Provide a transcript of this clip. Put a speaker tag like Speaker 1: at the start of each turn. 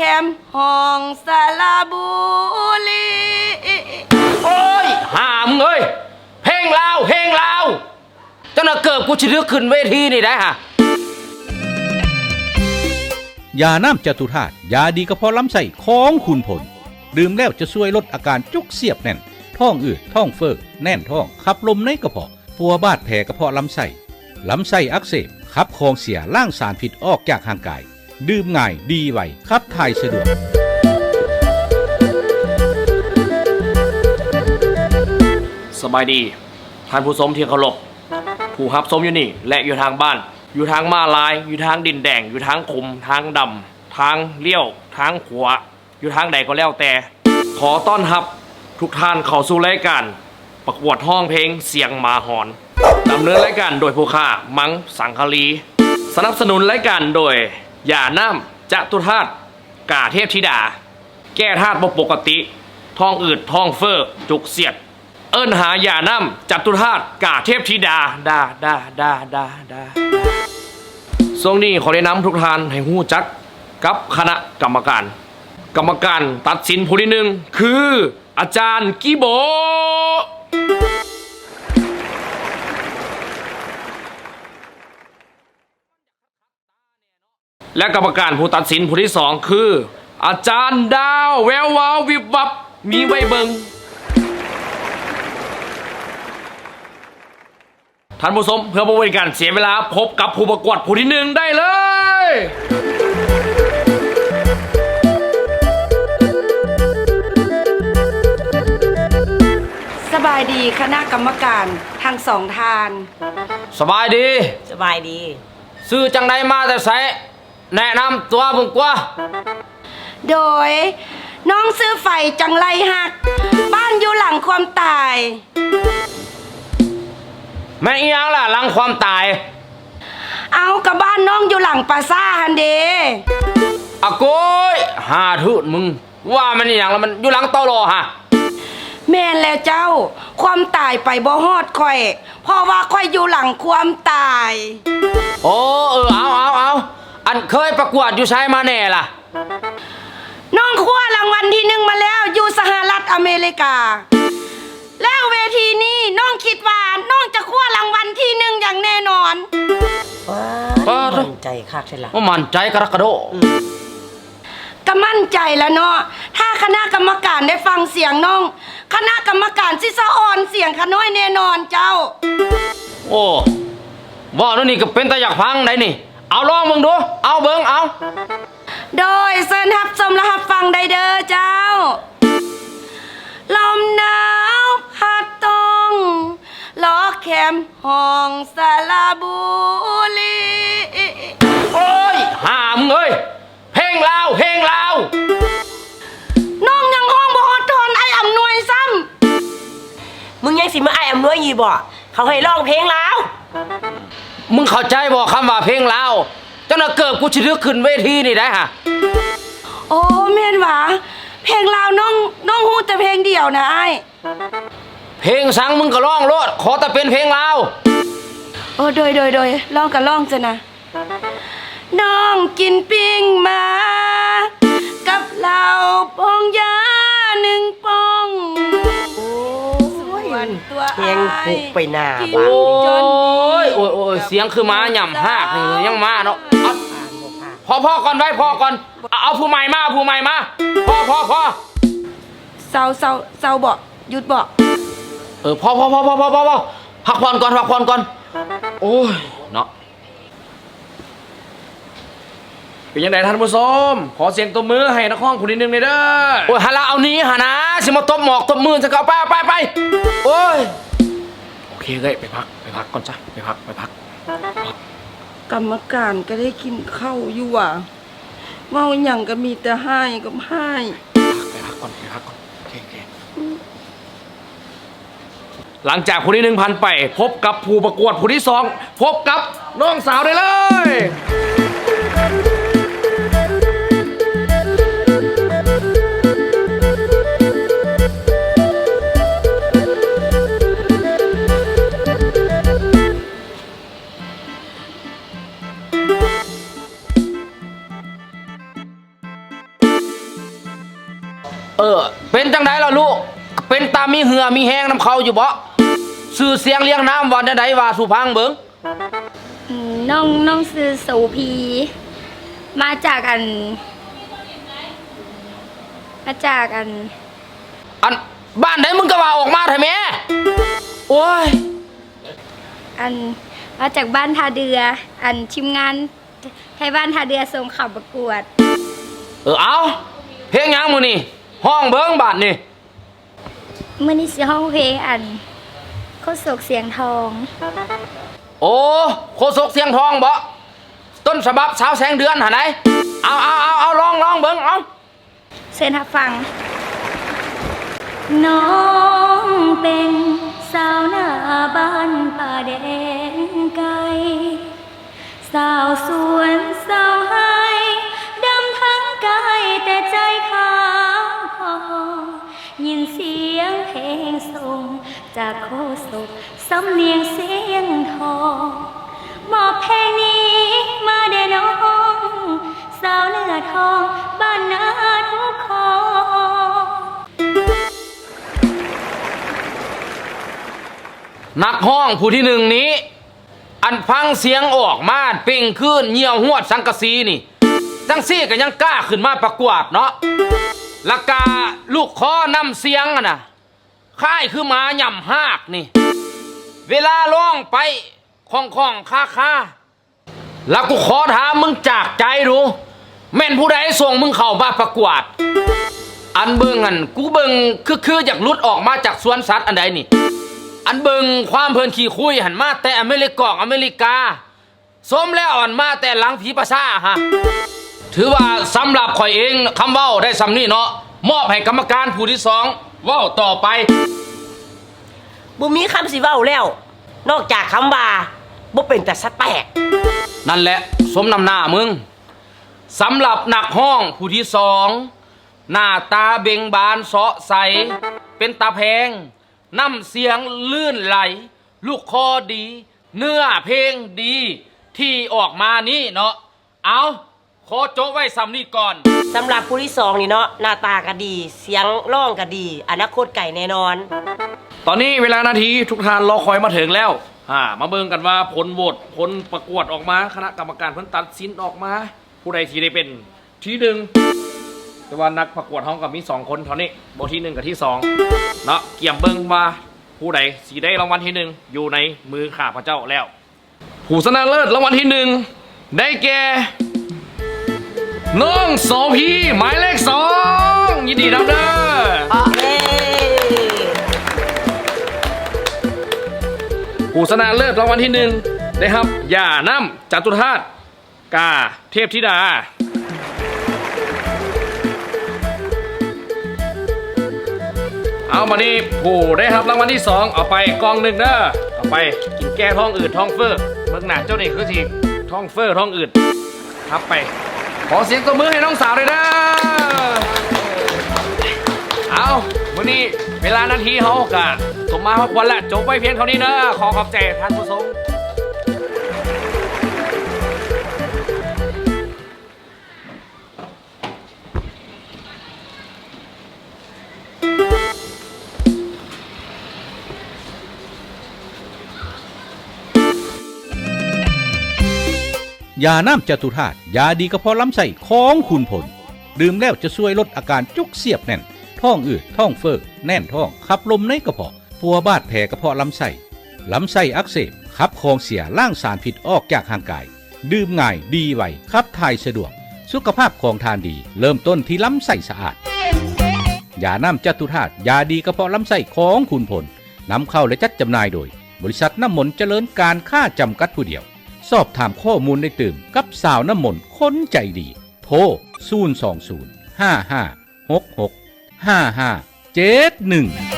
Speaker 1: แคมห้องสระบุรี
Speaker 2: โอ้ยหามงเอ้ยเพลงลาวเพลงลาวเจ้าน่ะเกิบกูชิลึกขึ้นเวทีนี่ได้ฮะ
Speaker 3: ยาน้ำจตุธาตุยาดีกระเพาะลำไส้ของคุณผล ดื่มแล้วจะช่วยลดอาการจุกเสียบแน่น ท้องอืดท้องเฟ้อแน่นท้อง ขับลมในกระเพาะปัวบาดแผลกระเพาะลำไส้ลำไส้อักเสบขับของเสียล่างสารพิษออกจากร่างกาย ดื่มง่ายดีไวขับถ่ายสะดวก
Speaker 2: สบายดีท่านผู้ชมที่เคารพผู้ฮับชมอยู่นี่ และอยู่ทางบ้าน อยู่ทางมาลาย อยู่ทางดินแดง อยู่ทางคุมทางดำทางเลี้ยว ทางขวาอยู่ทางใดก็แล้วแต่ ขอต้อนรับทุกท่านเข้าสู่รายการประกวดห้องเพลงเสียงหมาหอนดำเนินรายการโดยผู้ค่ามังสังคลี สนับสนุนรายการโดย อย่าน้ำจะตุธาตุกาเทพธิดา แก้ธาตุปกติท้องอืดท้องเฟอ้อจุกเสียด เอิ้นหายาน้ำจัตุธาตุกาเทพธิดาดาดาดาดาดาทรงนี้ขอแนะนำทุกท่านให้หู้จักกับคณะกรรมการ กรรมการตัดสินผู้ที่หนึ่งคืออาจารย์กิโบ และกรรมการผู้ตัดสินผู้ที่สองคือ อาจารย์ดาวแวววาววิบวับมีไว้เบิงท่านผู้ชมเพื่อบ่เป็นการเสียเวลาพบกับผู้ประกวดผู้ที่หนึ่งได้เลย
Speaker 1: สบายดีคณะกรรมการทั้งสองทาน
Speaker 2: สบายดี
Speaker 4: สบายดี
Speaker 2: ซื้อจังไดมาแต่ไส แนะนำตัวมึงกว่า
Speaker 1: โดย น้องซื้อไฟจังไรหัก บ้านอยู่หลังความตาย
Speaker 2: แม่นอีหยังล่ะหลังความตาย
Speaker 1: เอากับบ้านน้องอยู่หลังปราซ่าฮันเด
Speaker 2: อะโกยหาทืดมึง ว่ามันอีหยังแล้วมันอยู่หลังเตาโลฮะ
Speaker 1: แม่นแล้วเจ้า ความตายไปบ่ฮอดค่อยเพราะว่าค่อยอยู่หลังความตาย
Speaker 2: โอ้เออเอาเอาเอา อันเคยประกวดอยู่ใช้มาแน่ล่ะ
Speaker 1: น้องคว้ารางวัลที่หนึ่งมาแล้วอยู่สหรัฐอเมริกา แล้วเวทีนี้น้องคิดว่าน้องจะคว้ารางวัลที่หนึ่งอย่างแน่นอน
Speaker 4: ว้า
Speaker 2: ว้า
Speaker 4: มั่นใจคักใช่ละ
Speaker 2: ว่ามันใจกระกระโดด
Speaker 1: ก็มั่นใจแล้วเนาะ ถ้าคณะกรรมการได้ฟังเสียงน้อง คณะกรรมการสิสะออนเสียงขน้อยแน่นอนเจ้า
Speaker 2: โอ้ว่านั่นนี่ก็เป็นแต่อยากพังได้นี่ เอาลองมึงดู เอาเบิงเอา
Speaker 1: โดยเซินฮับสมและฮับฟังได้เด้อเจ้า ลมหนาวพัดตรงล้อแคมห้องสระบุรี
Speaker 2: โอ้ยหามงเอ้ยเพลงลาวเพลงลาว
Speaker 1: น้องยังห้องบ่ฮอดทนไอ้อำนวยซ้
Speaker 4: มึงยังสิมาไอ้ายอำนวยยีบ่เขาให้ร้องเพลงแล้ว
Speaker 2: มึงเข้าใจบอกคำว่าเพลงลาวเจ้าน่ะเกิบกูชิลึกขึ้นเวทีนี่ได้ฮะำ
Speaker 1: โอ้แม่นหวาเพลงลาวน้องน้องฮู้แต่เพลงเดียวนะไอ้าย
Speaker 2: เพลงสังมึงก็ร้องโลดขอแต่เป็นเพลงลาว
Speaker 1: โอ้โดยโดยโดยลองกับลองจ้ะนะ น้องกินปิ้งมา กับเหล้าปองยาหนึ่งปองส่วนตัว
Speaker 4: เพลงปลุกไปหน้า
Speaker 1: กิน
Speaker 4: บ้าน
Speaker 2: โอ้
Speaker 1: จน
Speaker 2: ยโอ้ยโอ้ยเสียงคือม้าหย่ำหากนี่ยังมาเนาะเอา
Speaker 4: ผ่านบ่ผ่าน
Speaker 2: พอพ่อก่อนไว้พ่อก่อนเอาเอาผู้ใหม่มาเอาผู้ใหม่มาพ่อพ่อพ่อ
Speaker 1: เศร้าเศร้าเศร้าบอกหยุดบอก
Speaker 2: เออพ่อพ่อพ่อพ่อพ่อพ่อพ่อพักผ่อนก่อนพักผ่อนก่อน โอ้ยเนาะ เป็นยังไงท่านผู้ชมขอเสียงตัวมือให้นักห้องคนนิดนึงเลยเด้อโอ้ยฮาลาเอานี้หานะสิมาตบหมอกตบมือจะเก่าไปเอาไปไปโอ้ยโอเคเลยไปพักไปพักก่อนจ้ะไปพักไปพัก
Speaker 1: กรรมการก็ได้กินข้าวอยู่ว่ะเมาหยังก็มีแต่ให้กับให้
Speaker 2: ไปพักก่อนไปพักก่อนโอเคโอเคหลังจากผู้ที่หนึ่งพันไป พบกับผู้ประกวดผู้ที่สองพบกับน้องสาวได้เลย
Speaker 5: เป็นตามีเหือมีแห้งน้ำเขาอยู่บ่สื่อเสียงเลี้ยงน้ำวันใดว่าสุพังเบิง
Speaker 6: อืมน้องน้องซื้อโสพี มาจากอัน มาจากอัน
Speaker 5: อันบ้านไหนมึงก็ว่าออกมาเถอะแม่โอ้ย
Speaker 6: อันมาจากบ้านท่าเดือ อันทีมงานให้บ้านท่าเดือส่งเข่าวประกวด
Speaker 5: เออเอาเพลงหยังมือนี่ห้องเบิ้งบาทนี่
Speaker 6: เมื่อนี้สิห้องเพลงอันโคตรโศกเสียงทอง
Speaker 5: โอ้โคศกเสียงทองบ่ต้นฉบับสาวแสงเดือนหาไหนเอาเอาเอาเอาลองลองเบิ้งเอา
Speaker 6: เชิญรับฟัง น้องเป็นสาวหน้าบ้านป่าแดงไกล สาวสวนสาว จากโคศกสำเนียงเสียงทองมอบเพลงนี้มาเด้น้องสาวเนื้อทองบ้านนาทุกคอ
Speaker 5: นักห้องผู้ที่หนึ่งนี้ อันฟังเสียงออกมาเป่งขึ้นเหี่ยวหวดสังกะสีนี่จังซี่ก็ยังกล้าขึ้นมาประกวดเนาะละกาลูกคอนำเสียงอะนะ ค่ายคือหมาย่ำหากนี่ เวลาร้องไปคล่องคล่องๆค่าค่าๆแล้วกูขอถามมึงจากใจดูแม่นผู้ใดส่งมึงเข้ามาประกวด อันเบิงอันกูเบิงคือคืออยากลุดออกมาจากสวนสัตว์อันใดนี่ อันเบิงความเพลินขี่คุยหันมาแต่อเมริกอกอเมริกาสมแล้วอ่อนมาแต่หลังผีประสาฮะถือว่าสำหรับข่อยเองคำเว้าได้สำนี่เนาะมอบให้กรรมการผู้ที่สอง ว้าต่อไป
Speaker 4: บุมีคำสิเว้าแล้ว นอกจากคำว่าบ่เป็นแต่สแตก
Speaker 5: นั่นแหละสมนำหน้ามึงสำหรับนักห้องผู้ที่สอง หน้าตาเบ่งบานเสาะใส เป็นตาแพงน้ำเสียงลื่นไหล ลูกคอดี เนื้อเพลงดี ที่ออกมานี่เนาะเอา ขอโจะไว้ซ้ำนี่ก่อน
Speaker 4: สำหรับผู้ที่สองนี่เนาะหน้าตาก็ดี เสียงร้องก็ดี อนาคตไก่แน่นอน
Speaker 2: ตอนนี้เวลานาทีทุกท่านรอคอยมาถึงแล้วอ่ามาเบิ่งกันว่าผลโหวตผลประกวดออกมา คณะกรรมการเพิ่นตัดสินออกมา ผู้ใดที่ได้เป็นที่หนึ่งแต่ว่านักประกวดห้องกับมีสองคนเท่านี้บที่หนึ่งกับที่สองเนาะเกี่ยมเบิ่งว่าผู้ใดสีได้รางวัลที่หนึ่งอยู่ในมือข้าพเจ้าแล้ว ผู้ชนะเลิศรางวัลที่หนึ่งได้แก่ น้องโสพีหมายเลขสองยินดีรับเด้อ
Speaker 4: เย้
Speaker 2: ผู้ชนะเลิศรางวัลที่หนึ่งได้ครับอย่าน้ำจตุธาตุกาเทพธิดา เอามานี่ผู้ได้ครับรางวัลที่สองเอาไปกองหนึ่งเด้อเอาไปกินแก้ท้องอืดท้องเฟ้อเบิ่งหนาเจ้านี่คือทีท้องเฟ้อท้องอืดครับไป ขอเสียงตบมือให้น้องสาวเลยนะเอาวันนี้เวลานาทีเขากะสมมาพอควรแล้วจบไว้เพียงเท่านี้เนอะขอขอบใจท่านผู้ชม
Speaker 3: ยาน้ำจตุธาตุยาดีกระเพาะลำไส้ของคุณผล ดื่มแล้วจะช่วยลดอาการจุกเสียบแน่น ท้องอืดท้องเฟ้อแน่นท้องขับลมในกระเพาะปัวบาดแผลกระเพาะลำไส้ลำไส้อักเสบขับของเสียล่างสารพิษออกจากร่างกาย ดื่มง่ายดีไวขับถ่ายสะดวก สุขภาพของทานดี เริ่มต้นที่ลำไส้สะอาดยาน้ำจตุธาตุยาดีกระเพาะลำไส้ของคุณผลนำเข้าและจัดจำหน่ายโดย บริษัทน้ำมนเจริญการค่าจำกัดผู้เดียว สอบถามข้อมูลได้ตื่มกับสาวน้ำมนต์ค้นใจดี โทร0 2 0 5 5 6 6 5 5 7 1